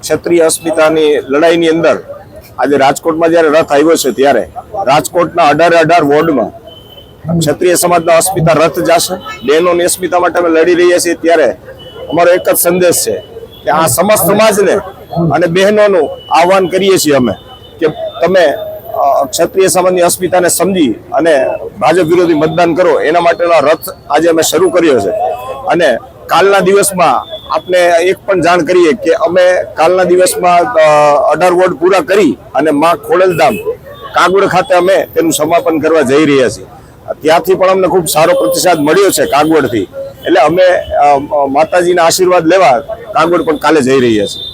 ક્ષત્રિય અસ્મિતાની લડાઈની અંદર આજે રાજકોટમાં જ્યારે રથ આવ્યો છે ત્યારે રાજકોટના અઢારે અઢાર વોર્ડમાં ક્ષત્રિય સમાજના અસ્મિતા રથ જશે. બહેનોની અસ્મિતા માટે અમે લડી રહ્યા છીએ. ત્યારે અમારો એક જ સંદેશ છે કે આ સમસ્ત સમાજને અને બહેનોનું આહવાન કરીએ છીએ અમે કે તમે ક્ષત્રિય સમાજની અસ્મિતાને સમજી અને ભાજપ વિરોધી મતદાન કરો. એના માટેનો રથ આજે અમે શરૂ કર્યો છે. અને કાલના દિવસમાં આપને એક પણ જાણ કરીએ કે અમે કાલના દિવસમાં અઢાર વોર્ડ પૂરા કરી અને માં ખોડલધામ, કાગવડ ખાતે અમે તેનું સમાપન કરવા જઈ રહ્યા છીએ. ત્યાંથી પણ અમને ખૂબ સારો પ્રતિસાદ મળ્યો છે કાગવડથી. એટલે અમે માતાજીના આશીર્વાદ લેવા કાગવડ પણ કાલે જઈ રહ્યા છીએ.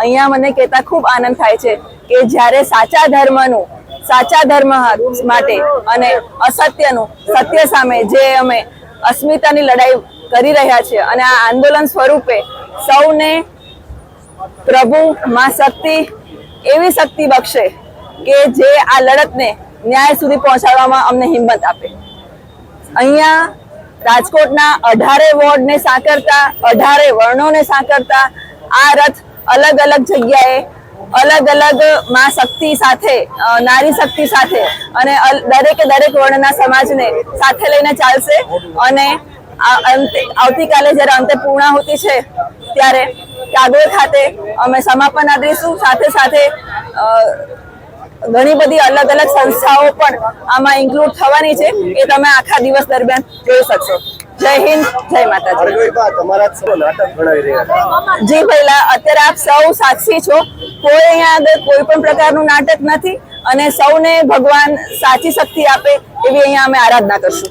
અહીંયા મને કહેતા ખૂબ આનંદ થાય છે કે જ્યારે સાચા ધર્મનું, સાચા ધર્મ માટે અને અસત્યનું, સત્ય સામે જે અમે અસ્મિતાની લડાઈ કરી રહ્યા છે અને આ આંદોલન સ્વરૂપે સૌને પ્રભુ માં શક્તિ એવી શક્તિ બક્ષે કે જે આ લડતને ન્યાય સુધી પહોંચાડવામાં અમને હિંમત આપે. અહીંયા રાજકોટના અઢારે વોર્ડને સાંકળતા, અઢારે વર્ણોને સાંકળતા આ રથ અલગ અલગ જગ્યાએ અલગ અલગમાં શક્તિ સાથે નારી શક્તિ સાથે અને દરેકે દરેક વર્ણના સમાજને સાથે લઈને ચાલશે અને આવતીકાલે જ્યારે અંતે પૂર્ણાહુતિ છે ત્યારે કાગોળ ખાતે અમે સમાપન આપીશું સાથે સાથે ઘણી બધી અલગ અલગ સંસ્થાઓ પણ આમાં ઇન્ક્લુડ થવાની છે એ તમે આખા દિવસ દરમિયાન જોઈ શકશો. જય હિન્દ જય માતાજી. જ પહેલા અત્યારે આપ સૌ સાક્ષી છો. કોઈ અહીંયા આગળ કોઈ પણ પ્રકારનું નાટક નથી અને સૌને ભગવાન સાચી શક્તિ આપે એવી અહીંયા અમે આરાધના કરશું.